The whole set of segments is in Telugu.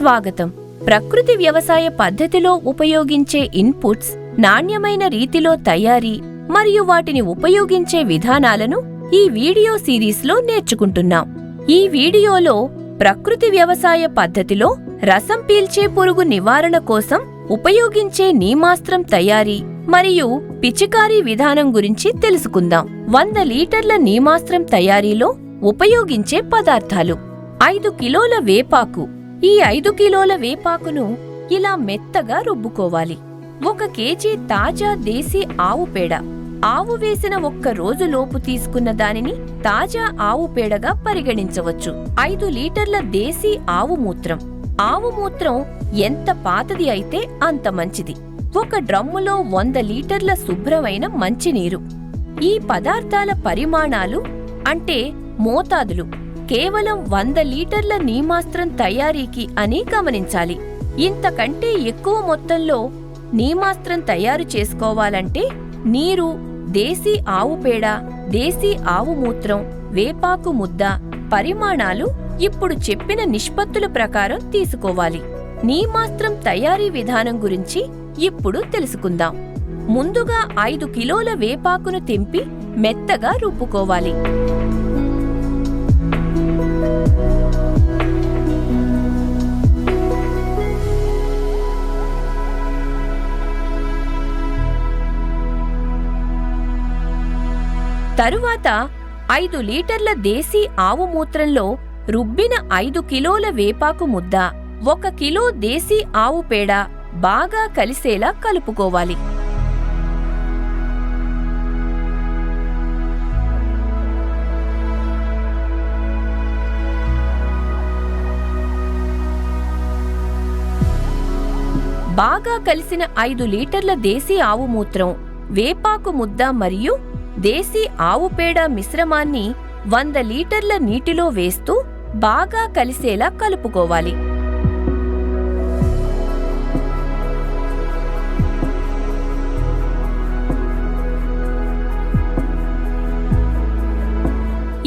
స్వాగతం. ప్రకృతి వ్యవసాయ పద్ధతిలో ఉపయోగించే ఇన్పుట్స్ నాణ్యమైన రీతిలో తయారీ మరియు వాటిని ఉపయోగించే విధానాలను ఈ వీడియో సిరీస్లో నేర్చుకుంటున్నాం. ఈ వీడియోలో ప్రకృతి వ్యవసాయ పద్ధతిలో రసం పీల్చే పురుగు నివారణ కోసం ఉపయోగించే నీమాస్త్రం తయారీ మరియు పిచికారీ విధానం గురించి తెలుసుకుందాం. వంద లీటర్ల నీమాస్త్రం తయారీలో ఉపయోగించే పదార్థాలు. ఐదు కిలోల వేపాకు ఈ ఐదు కిలోల వేపాకును ఇలా మెత్తగా రుబ్బుకోవాలి. ఒక కేజీ తాజా దేశీ ఆవు పేడ. ఆవు వేసిన ఒక్క రోజులోపు తీసుకున్న దానిని తాజా ఆవు పేడగా పరిగణించవచ్చు. ఐదు లీటర్ల దేశీ ఆవు మూత్రం. ఆవు మూత్రం ఎంత పాతది అయితే అంత మంచిది. ఒక డ్రమ్ములో వంద లీటర్ల శుభ్రమైన మంచినీరు. ఈ పదార్థాల పరిమాణాలు అంటే మోతాదులు. కేవలం వంద లీటర్ల నీమాస్త్రం తయారీకి అని గమనించాలి. ఇంతకంటే ఎక్కువ మొత్తంలో నీమాస్త్రం తయారు చేసుకోవాలంటే నీరు దేశీ ఆవు పేడ దేశీ ఆవు మూత్రం వేపాకు ముద్ద పరిమాణాలు ఇప్పుడు చెప్పిన నిష్పత్తుల ప్రకారం తీసుకోవాలి. నీమాస్త్రం తయారీ విధానం గురించి ఇప్పుడు తెలుసుకుందాం. ముందుగా ఐదు కిలోల వేపాకును తెంపి మెత్తగా రుబ్బుకోవాలి. తరువాత ఐదు లీటర్ల దేశీ ఆవు మూత్రంలో రుబ్బిన ఐదు కిలోల వేపాకు ముద్ద ఒక కిలో దేశీ ఆవు పేడ బాగా కలిసేలా కలుపుకోవాలి. బాగా కలిసిన ఐదు లీటర్ల దేశీ ఆవు మూత్రం వేపాకు ముద్ద మరియు దేశీ ఆవు పేడ మిశ్రమాన్ని వంద లీటర్ల నీటిలో వేస్తూ బాగా కలిసేలా కలుపుకోవాలి.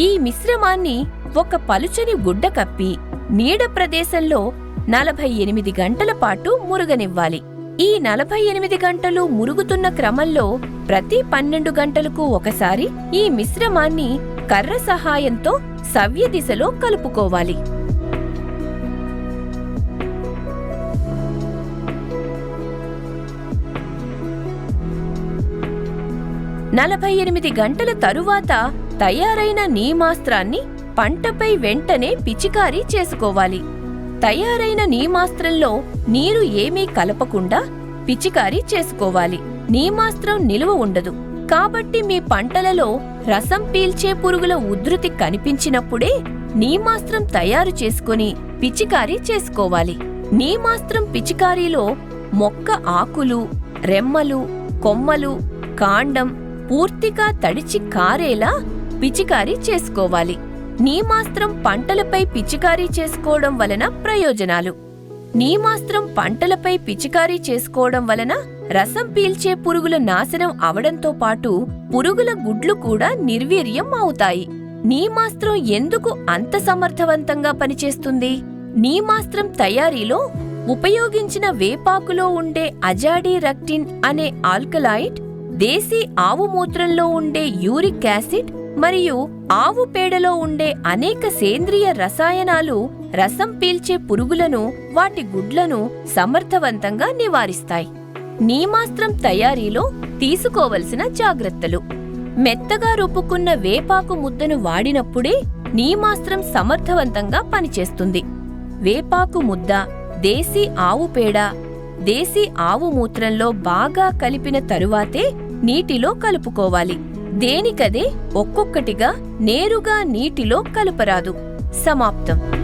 ఈ మిశ్రమాన్ని ఒక పలుచని గుడ్డ కప్పి నీడ ప్రదేశంలో నలభై ఎనిమిది గంటల పాటు మురుగనివ్వాలి. ఈ నలభై ఎనిమిది గంటలు మురుగుతున్న క్రమంలో ప్రతి పన్నెండు గంటలకు ఒకసారి ఈ మిశ్రమాన్ని కర్ర సహాయంతో సవ్య దిశలో కలుపుకోవాలి. నలభై ఎనిమిది గంటల తరువాత తయారైన నీమాస్త్రాన్ని పంటపై వెంటనే పిచికారీ చేసుకోవాలి. తయారైన నీమాస్త్రంలో నీరు ఏమీ కలపకుండా పిచికారీ చేసుకోవాలి. నీమాస్త్రం నిలువ ఉండదు. కాబట్టి మీ పంటలలో రసం పీల్చే పురుగుల ఉధృతి కనిపించినప్పుడే నీమాస్త్రం తయారు చేసుకుని పిచికారీ చేసుకోవాలి. నీమాస్త్రం పిచికారీలో మొక్క ఆకులు రెమ్మలు కొమ్మలు కాండం పూర్తిగా తడిచి కారేలా పిచికారీ చేసుకోవాలి. నీమాస్త్రం పంటలపై పిచికారీ చేసుకోవడం వలన ప్రయోజనాలు. నీమాస్త్రం పంటలపై పిచికారీ చేసుకోవడం వలన రసం పీల్చే పురుగుల నాశనం అవడంతో పాటు పురుగుల గుడ్లు కూడా నిర్వీర్యం అవుతాయి. నీమాస్త్రం ఎందుకు అంత సమర్థవంతంగా పనిచేస్తుంది? నీమాస్త్రం తయారీలో ఉపయోగించిన వేపాకులో ఉండే అజాడీ రక్టిన్ అనే ఆల్కలాయిడ్ దేశీ ఆవు మూత్రంలో ఉండే యూరిక్ యాసిడ్ మరియు ఆవు పేడలో ఉండే అనేక సేంద్రియ రసాయనాలు రసం పీల్చే పురుగులను వాటి గుడ్లను సమర్థవంతంగా నివారిస్తాయి. నీమాస్త్రం తయారీలో తీసుకోవలసిన జాగ్రత్తలు. మెత్తగా రూపుకున్న వేపాకు ముద్దను వాడినప్పుడే నీమాస్త్రం సమర్థవంతంగా పనిచేస్తుంది. వేపాకు ముద్ద దేశీ ఆవు పేడ దేశీ ఆవు మూత్రంలో బాగా కలిపిన తరువాతే నీటిలో కలుపుకోవాలి. దేనికదే ఒక్కొక్కటిగా నేరుగా నీటిలో కలపరాదు. సమాప్తం.